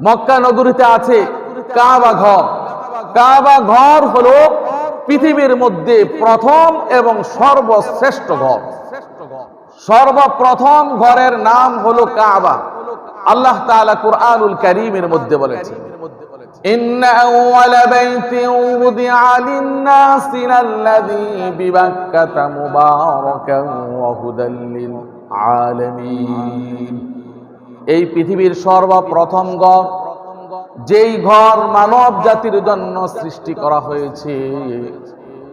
মক্কা নগরীতে আছে কাবা ঘর কাবা ঘর হলো পৃথিবীর মধ্যে প্রথম এবং সর্বশ্রেষ্ঠ ঘর সর্বপ্রথম ঘরের নাম হলো কাবা আল্লাহ তাআলা কুরআনুল কারীমের মধ্যে বলেছেন إن أول بيت وضع للناس للذي ببكة مباركا وهدى للعالمين এই পৃথিবীর সর্বপ্রথম ঘর যেই ঘর মানব জাতির জন্য সৃষ্টি করা হয়েছে।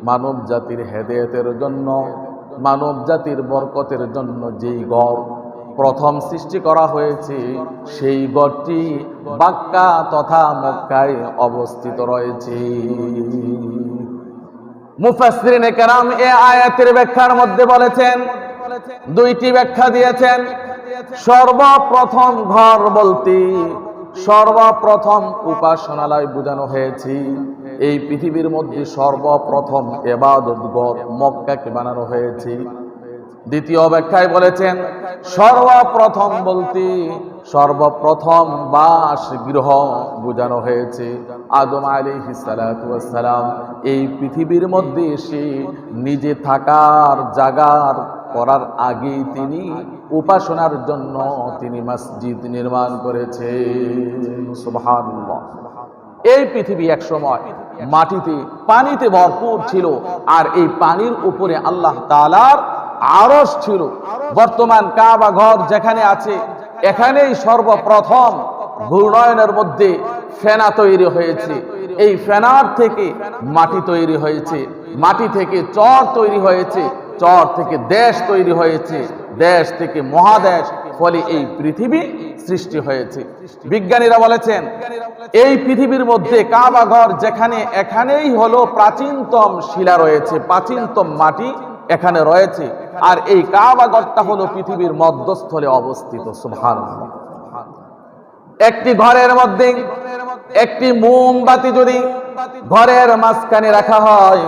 মানব জাতির হেদায়েতের জন্য, মানব জাতির বরকতের জন্য যেই ঘর প্রথম সৃষ্টি করা হয়েছে, সেই গড়টি বাক্কা তথা মক্কায় অবস্থিত রয়েছে। মুফাসসিরিনে কেরাম এ আয়াতের ব্যাখ্যার মধ্যে বলেছেন, দুইটি ব্যাখ্যা দিয়েছেন সর্বপ্রথম ঘর বলতে সর্বপ্রথম উপাসনালয় বোঝানো হয়েছে। এই পৃথিবীর মধ্যে সর্বপ্রথম এবাদত ঘর মক্কাকে বানানো হয়েছে। দ্বিতীয় ব্যাখ্যায় বলেছেন, সর্বপ্রথম বলতে সর্বপ্রথম বাস গৃহ বোঝানো হয়েছে। আদম আলী সালাম এই পৃথিবীর মধ্যে এসে নিজে থাকার, জাগার করার আগেই তিনি উপাসনার জন্য তিনি মসজিদ নির্মাণ করেছে এই পৃথিবী এক সময় মাটিতে, পানিতে ভরপুর ছিল আর এই পানির উপরে আল্লাহ তালার আরস ছিল। বর্তমান কাবা ঘর যেখানে আছে, এখানেই সর্বপ্রথম ঘূর্ণয়নের মধ্যে ফেনা তৈরি হয়েছে। এই ফেনার থেকে মাটি তৈরি হয়েছে। মাটি থেকে চর তৈরি হয়েছে। চর থেকে দেশ তৈরি হয়েছে, দেশ থেকে মহাদেশ, ফলে এই পৃথিবী সৃষ্টি হয়েছে। বিজ্ঞানীরা বলেছেন, এই পৃথিবীর মধ্যে কাবা ঘর যেখানে, এখানেই হলো প্রাচীনতম শিলা রয়েছে, প্রাচীনতম মাটি এখানে রয়েছে। আর এই কাবা ঘরটা হলো পৃথিবীর মধ্যস্থলে অবস্থিত সুভান একটি ঘরের মধ্যে, একটি মোমবাতি যদি ঘরের মাঝখানে রাখা হয়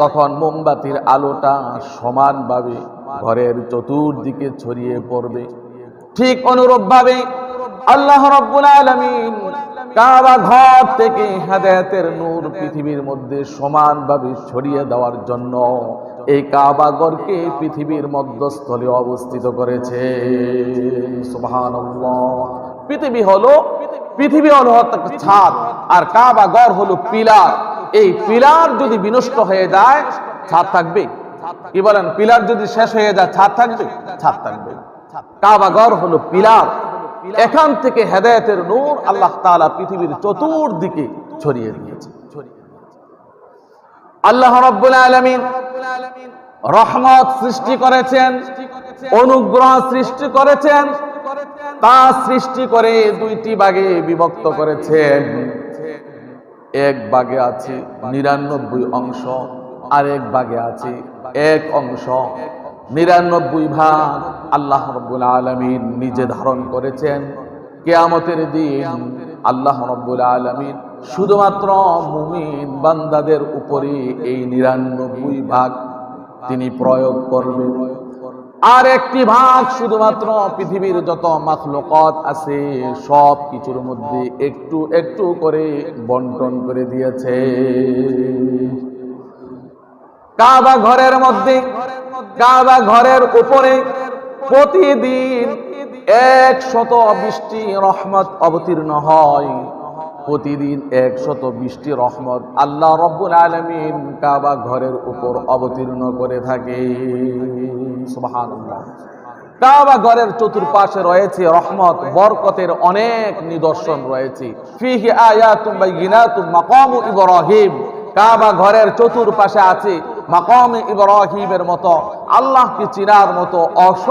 তখন মোমবাতির আলোটা সমানভাবে ঘরের চতুর্দিকে ছড়িয়ে পড়বে। ঠিক অনুরূপ ভাবে আল্লাহ রব্বুল আলামিন কাবা ঘর থেকে হেদায়েতের নূর পৃথিবীর মধ্যে সমানভাবে ছড়িয়ে দেওয়ার জন্য এই কাবা ঘরকে পৃথিবীর মধ্যস্থলে অবস্থিত করেছে। পৃথিবী হলো পৃথিবী হলো ছাদ আর কাবা ঘর হলো পিলার। এই পিলার যদি বিনষ্ট হয়ে যায়, ছাদ থাকবে। কি বলেন? পিলার যদি শেষ হয়ে যায়, ছাদ থাকবে? ছাদ থাকবে। কাবা ঘর হলো পিলার। এখান থেকে হেদায়েতের নূর আল্লাহ তাআলা পৃথিবীর চতুর্দিকে ছড়িয়ে দিয়েছে। আল্লাহ রাব্বুল আলামিন রহমত সৃষ্টি করেছেন, অনুগ্রহ সৃষ্টি করেছেন, তা সৃষ্টি করে দুইটি ভাগে বিভক্ত করেছেন। এক ভাগে আছে নিরানব্বই অংশ আর এক ভাগে আছে এক অংশ। নিরানব্বই ভাগ আল্লাহ রব্বুল আলমিন নিজে ধারণ করেছেন। কেয়ামতের দিন আল্লাহ রব্বুল আলমিন শুধুমাত্র মুমিন বান্দাদের উপরে এই নিরানব্বই ভাগ তিনি প্রয়োগ করবেন। আর একটি ভাগ শুধুমাত্র পৃথিবীর যত মাখলুকাত আছে, সব কিছুর মধ্যে একটু একটু করে বন্টন করে দিয়েছে। কাবা ঘরের মধ্যে, কাবা ঘরের উপরে প্রতিদিন একশত বৃষ্টি রহমত অবতীর্ণ হয়। প্রতিদিন একশত বৃষ্টি রহমত আল্লাহ রব্বুল আলমিন কাবা ঘরের উপর অবতীর্ণ করে থাকে। কাবা ঘরের চতুর্পাশে রয়েছে রহমত, বরকতের অনেক নিদর্শন রয়েছে। ফিহি ইব্রাহিম। কাবা ঘরের চতুর্পাশে আছে মাকাম ইব্রাহিমের মতো, আল্লাহকে চিনার মতো অস